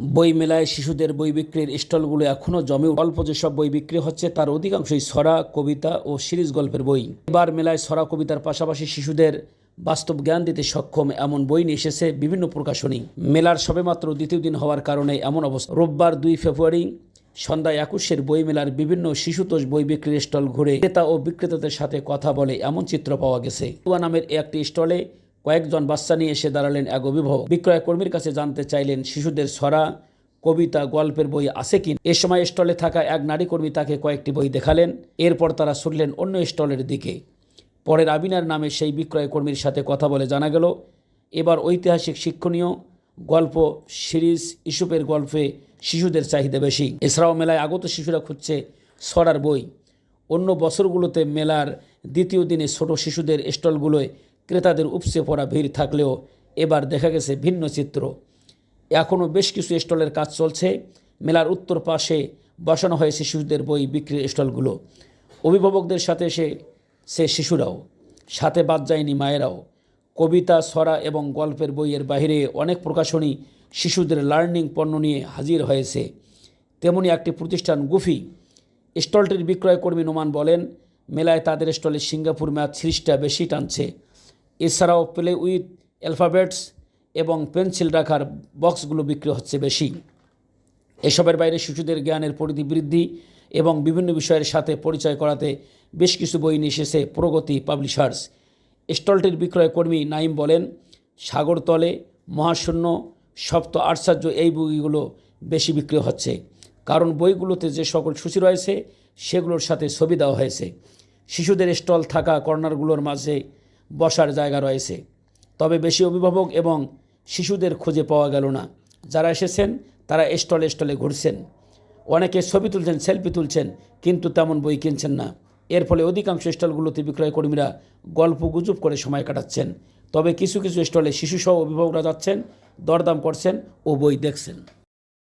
বই মেলায় শিশুদের বই বিক্রির স্টলগুলো এখনও জমে অল্প যেসব বই বিক্রি হচ্ছে তার অধিকাংশই সরা কবিতা ও সিরিজ গল্পের বই। এবার মেলায় সরা কবিতার পাশাপাশি শিশুদের বাস্তব জ্ঞান দিতে সক্ষম এমন বই নিয়ে এসেছে বিভিন্ন প্রকাশনী। মেলার সবেমাত্র দ্বিতীয় দিন হওয়ার কারণে এমন অবস্থা। রোববার দুই ফেব্রুয়ারি, সন্ধ্যায় একুশের বই মেলার বিভিন্ন শিশুতোষ বই বিক্রির স্টল ঘুরে ক্রেতা ও বিক্রেতাদের সাথে কথা বলে এমন চিত্র পাওয়া গেছে। নামের একটি স্টলে কয়েকজন বাচ্চা নিয়ে এসে দাঁড়ালেন এক অভিভাবক। বিক্রয় কর্মীর কাছে জানতে চাইলেন, শিশুদের ছড়া, কবিতা, গল্পের বই আছে কি? এ সময় স্টলে থাকা এক নারী কর্মী তাকে কয়েকটি বই দেখালেন। এরপর তারা ছুটলেন অন্য স্টলের দিকে। পরে রাবিনার নামে সেই বিক্রয় কর্মীর সাথে কথা বলে জানা গেল, এবার ঐতিহাসিক, শিক্ষণীয় গল্প, সিরিজ ইস্যুপের গল্পে শিশুদের চাহিদা বেশি। এছাড়াও মেলায় আগত শিশুরা খুঁজছে ছড়ার বই। অন্য বছরগুলোতে মেলার দ্বিতীয় দিনে ছোট শিশুদের স্টলগুলোয় ক্রেতাদের উপসে পড়া ভিড় থাকলেও এবার দেখা গেছে ভিন্ন চিত্র। এখনও বেশ কিছু স্টলের কাজ চলছে। মেলার উত্তর পাশে বসানো হয়েছে শিশুদের বই বিক্রির স্টলগুলো। অভিভাবকদের সাথে সে সে শিশুরাও। সাথে বাদ যায়নি মায়েরাও। কবিতা, ছড়া এবং গল্পের বইয়ের বাইরে অনেক প্রকাশনী শিশুদের লার্নিং পণ্য নিয়ে হাজির হয়েছে। তেমনি একটি প্রতিষ্ঠান গুফি। স্টলটির বিক্রয়কর্মী নোমান বলেন, মেলায় তাদের স্টলে সিঙ্গাপুর ম্যাথ সিরিজটা বেশি টানছে। এছাড়াও প্লে উইথ অ্যালফাবেটস এবং পেন্সিল রাখার বক্সগুলো বিক্রি হচ্ছে বেশি। এসবের বাইরে শিশুদের জ্ঞানের পরিধি বৃদ্ধি এবং বিভিন্ন বিষয়ের সাথে পরিচয় করাতে বেশ কিছু বই নিয়ে এসেছে প্রগতি পাবলিশার্স। স্টলটির বিক্রয় কর্মী নাইম বলেন সাগরতলে মহাশূন্য, সপ্ত আশ্চর্য এই বইগুলো বেশি বিক্রি হচ্ছে। কারণ বইগুলোতে যে সকল সূচি রয়েছে, সেগুলোর সাথে ছবি দেওয়া হয়েছে। শিশুদের স্টল থাকা কর্নারগুলোর মাঝে বসার জায়গা রয়েছে। তবে বেশি অভিভাবক এবং শিশুদের খুঁজে পাওয়া গেল না। যারা এসেছেন, তারা স্টলে স্টলে ঘুরছেন। অনেকে ছবি তুলছেন, সেলফি তুলছেন, কিন্তু তেমন বই কিনছেন না। এর ফলে অধিকাংশ স্টলগুলোতে বিক্রয় কর্মীরা গল্প গুজব করে সময় কাটাচ্ছেন। তবে কিছু কিছু স্টলে শিশুসহ অভিভাবকরা যাচ্ছেন, দরদাম করছেন ও বই দেখছেন।